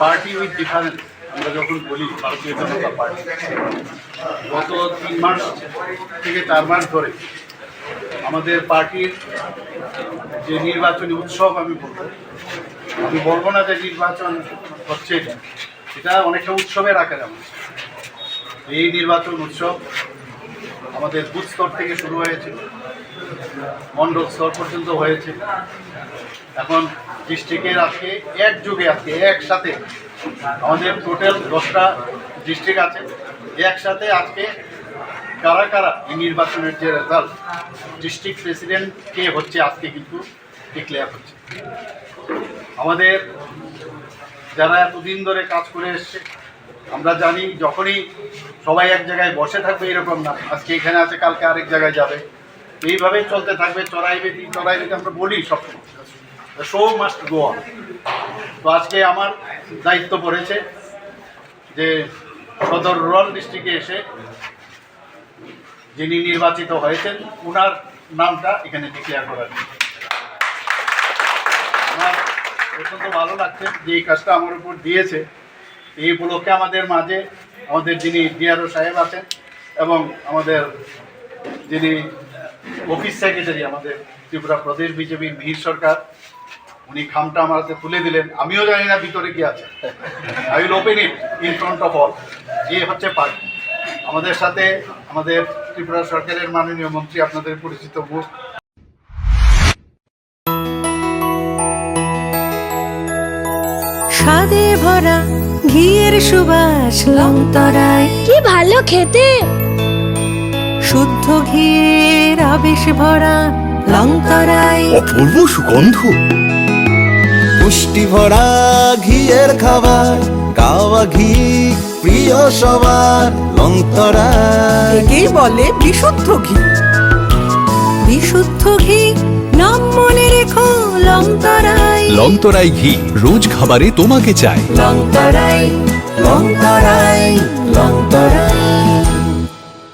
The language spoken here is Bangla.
পার্টি উইথ ডিফারেন্স আমরা যখন বলি, ভারতীয় জনতা পার্টি গত তিন মাস থেকে চার মাস ধরে আমাদের পার্টির যে নির্বাচনী উৎসব আমি বলব আমি বলব না যে নির্বাচন হচ্ছে এটা এটা অনেকটা উৎসবে আকারে আমার এই নির্বাচন উৎসব আমাদের বুথ স্তর থেকে শুরু হয়েছে। মণ্ডল স্তর পর্যন্ত হয়েছে। এখন ডিস্ট্রিক্টের আজকে একযোগে আজকে, একসাথে আমাদের টোটাল দশটা ডিস্ট্রিক্ট আছে। একসাথে আজকে কারা কারা এই নির্বাচনের যে রেজাল্ট ডিস্ট্রিক্ট প্রেসিডেন্ট কে হচ্ছে আজকে কিন্তু ডিক্লেয়ার হচ্ছে। আমাদের যারা এতদিন ধরে কাজ করে এসছে, আমরা জানি যখনই সবাই এক জায়গায় বসে থাকবে এরকম না। আজকে এখানে আছে, কালকে আরেক জায়গায় যাবে। এইভাবেই চলতে থাকবে, চড়াই বেদি চড়াই বেদি আমরা বলি সব শো মাস্ট গো অন তো আজকে আমার দায়িত্ব পড়েছে যে সদর রুরাল ডিস্ট্রিক্টে এসে যিনি নির্বাচিত হয়েছেন ওনার নামটা এখানে ডিক্লেয়ার করার। আমার অত্যন্ত ভালো লাগছে যে এই কাজটা আমার উপর দিয়েছে। এই উপলক্ষে আমাদের মাঝে আমাদের যিনি ডিআরও সাহেব আছেন এবং আমাদের যিনি অফিস সেক্রেটারি আমাদের ত্রিপুরা প্রদেশ বিজেপির মিহির সরকার উনি খামটা আমার হাতে তুলে দিলেন। আমিও জানি না ভিতরে কি আছে। I will open it in front of all এই হচ্ছে পার্টি আমাদের সাথে আমাদের ত্রিপুরা সরকারের মাননীয় মন্ত্রী আপনাদের পরিচিত মুখ স্বাদে ভরা ঘিয়ের সুবাস লংতরায় কি ভালো খেতে। শুদ্ধ ঘিয়ের আবেশ ভরা লংতরায় অপূর্ব সুগন্ধ। পুষ্টি ভরা ঘিয়ের খাবার কাওয়া ঘি প্রিয় সবার লংতরা একেই বলে বিশুদ্ধ ঘি। বিশুদ্ধ ঘি নাম মনে রেখো লংতরায় লংতরাই ঘি রোজ খাবারে তোমাকে চাই। লংতরাই